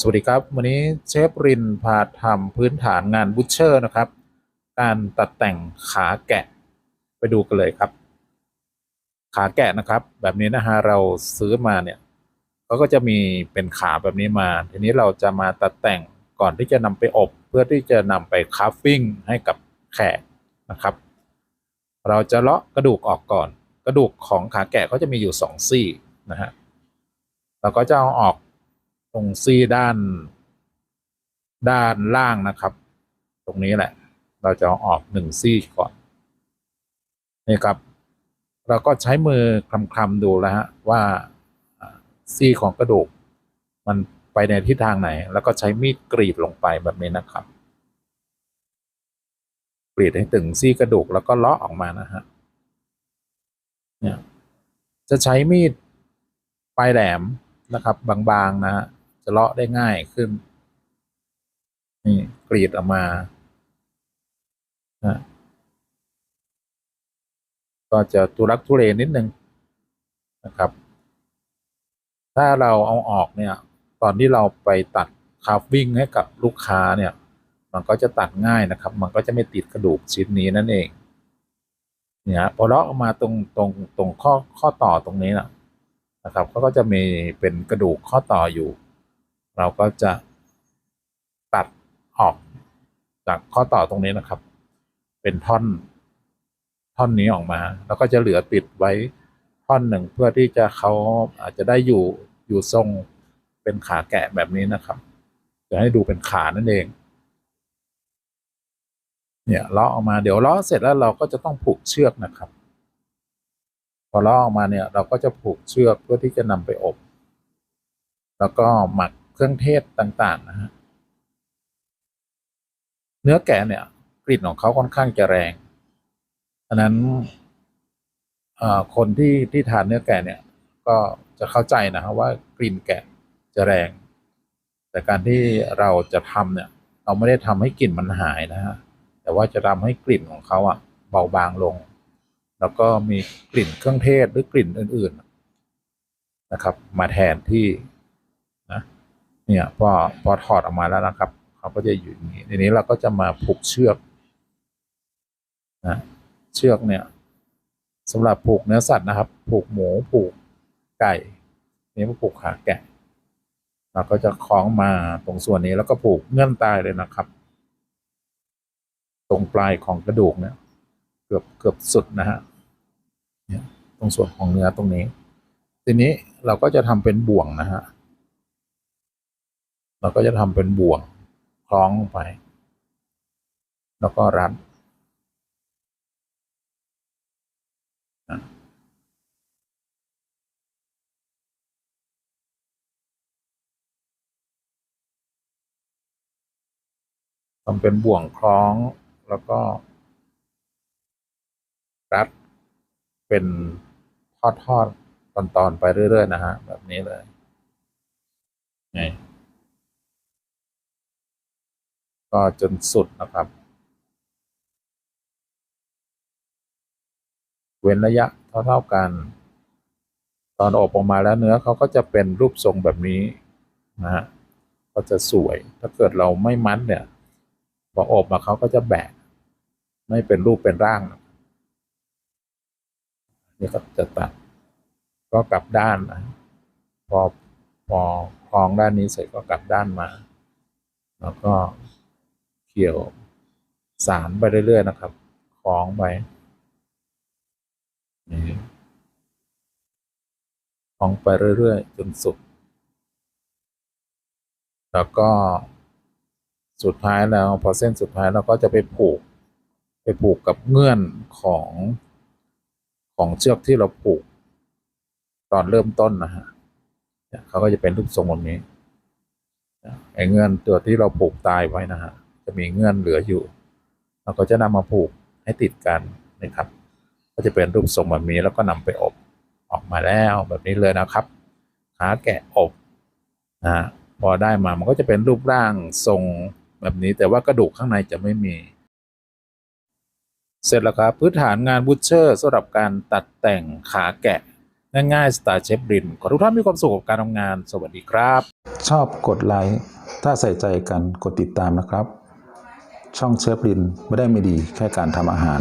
สวัสดีครับ วันนี้เชฟรินพาทำพื้นฐานงานบูชเชอร์นะครับ การตัดแต่งขาแกะไปดูกันเลยครับ ขาแกะนะครับ แบบนี้นะฮะเราซื้อมาเนี่ยเขาก็จะมีเป็นขาแบบนี้มา ทีนี้เราจะมาตัดแต่งก่อนที่จะนำไปอบ เพื่อที่จะนำไปคราฟฟิ้งให้กับแขกนะครับ เราจะเลาะกระดูกออกก่อน กระดูกของขาแกะเขาจะมีอยู่สองซี่นะฮะเราก็จะเอาออก ตรงซี่ด้าน ด้านล่างนะครับ ตรงนี้แหละ เราจะออกหนึ่งซี่ก่อน นี่ครับ เราก็ใช้มือคลำๆดูแล้วฮะว่าอ่าซี่ของกระดูก มันไปในทิศทางไหน แล้วก็ใช้มีดกรีดลงไปแบบนี้นะครับกรีดให้ถึงซี่กระดูกแล้วก็เลาะออกมานะฮะเนี่ยจะใช้มีดปลายแหลมนะครับ บางๆนะฮะ จะเลาะได้ง่ายขึ้น นี่กรีดออกมานะก็จะทุรักทุเลนิดนึงนะครับ ถ้าเราเอาออกเนี่ย ตอนที่เราไปตัดคาฟวิ่งให้กับลูกค้าเนี่ย มันก็จะตัดง่ายนะครับ มันก็จะไม่ติดกระดูกชิ้นนี้นั่นเอง เนี่ยพอเลาะออกมาตรงตรงตรงข้อข้อต่อตรงนี้นะนะครับเขาก็จะมีเป็นกระดูกข้อต่ออยู่ เราก็จะตัดออกจากข้อต่อตรงนี้นะครับ เป็นท่อน ท่อนนี้ออกมา แล้วก็จะเหลือติดไว้ท่อนหนึ่งเพื่อที่จะเขาอาจจะได้อยู่อยู่ทรงเป็นขาแกะแบบนี้นะครับ จะให้ดูเป็นขานั่นเอง เนี่ยลาะออกมาเดี๋ยวลาะเสร็จแล้วเราก็จะต้องผูกเชือกนะครับ พอลาะออกมาเนี่ย เราก็จะผูกเชือกเพื่อที่จะนำไปอบ แล้วก็หมัก เครื่องเทศต่างๆนะฮะเนื้อแกะเนี่ย กลิ่นของเขาค่อนข้างจะแรงอันนั้นคนที่ที่ทานเนื้อแกะเนี่ย ก็จะเข้าใจนะครับว่ากลิ่นแกะจะแรง แต่การที่เราจะทำเนี่ย เราไม่ได้ทำให้กลิ่นมันหายนะฮะแต่ว่าจะทำให้กลิ่นของเขาอะเบาบางลง แล้วก็มีกลิ่นเครื่องเทศหรือกลิ่นอื่น ๆนะครับ มาแทนที่ เนี่ยพอพอถอดออกมาแล้วนะครับเขาก็จะอยู่อย่างนี้ทีนี้เราก็จะมาผูกเชือกนะเชือกเนี่ยสำหรับผูกเนื้อสัตว์นะครับ ผูกหมูผูกไก่นี่มาผูกขาแกะเราก็จะคล้องมาตรงส่วนนี้แล้วก็ผูกเงื่อนตายเลยนะครับ ตรงปลายของกระดูกเนี่ย เกือบเกือบสุดนะฮะเนี่ยตรงส่วนของเนื้อตรงนี้ ทีนี้เราก็จะทำเป็นบ่วงนะฮะ เราก็จะทำเป็นบ่วงคล้องไป แล้วก็รัดทำเป็นบ่วงคล้องแล้วก็ รัดเป็นทอดทอดตอนตอนๆไปเรื่อย ๆ นะฮะ แบบนี้เลยนี่ ก็จนสุดนะครับ เว้นระยะเท่าๆกัน ตอนอบออกมาแล้วเนื้อเขาก็จะเป็นรูปทรงแบบนี้นะฮะก็จะสวยถ้าเกิดเราไม่มัดเนี่ยพออบมาเขาก็จะแบกไม่เป็นรูปเป็นร่างนี่ก็จะตัด ก็กลับด้านนะพอพอคล้องด้านนี้เสร็จก็กลับด้านมา แล้วก็ เกี่ยวสารไปเรื่อยๆนะครับคล้องไปนี่คล้องไปเรื่อยๆจนสุด แล้วก็สุดท้ายแล้วพอเส้นสุดท้ายเราก็จะไปผูก ไปผูกกับเงื่อนของของเชือกที่เราผูก ตอนเริ่มต้นนะฮะเขาก็จะเป็นรูปทรงแบบนี้ไอ้เงื่อนตัวที่เราผูกตายไว้นะฮะ จะมีเงื่อนเหลืออยู่ เราก็จะนำมาผูกให้ติดกันนะครับ ก็จะเป็นรูปทรงแบบนี้แล้วก็นำไปอบออกมาแล้วแบบนี้เลยนะครับขาแกะอบนะพอได้มามันก็จะเป็นรูปร่างทรงแบบนี้ แต่ว่ากระดูกข้างในจะไม่มี เสร็จแล้วครับพื้นฐานงานบูชเชอร์สำหรับการตัดแต่งขาแกะง่ายๆสไตล์เชฟริน ขอทุกท่านมีความสุขกับการทำงาน สวัสดีครับ ชอบกดไลค์ ถ้าใส่ใจกันกดติดตามนะครับ ช่องเชฟรินไม่ได้ไม่ดีแค่การทำอาหาร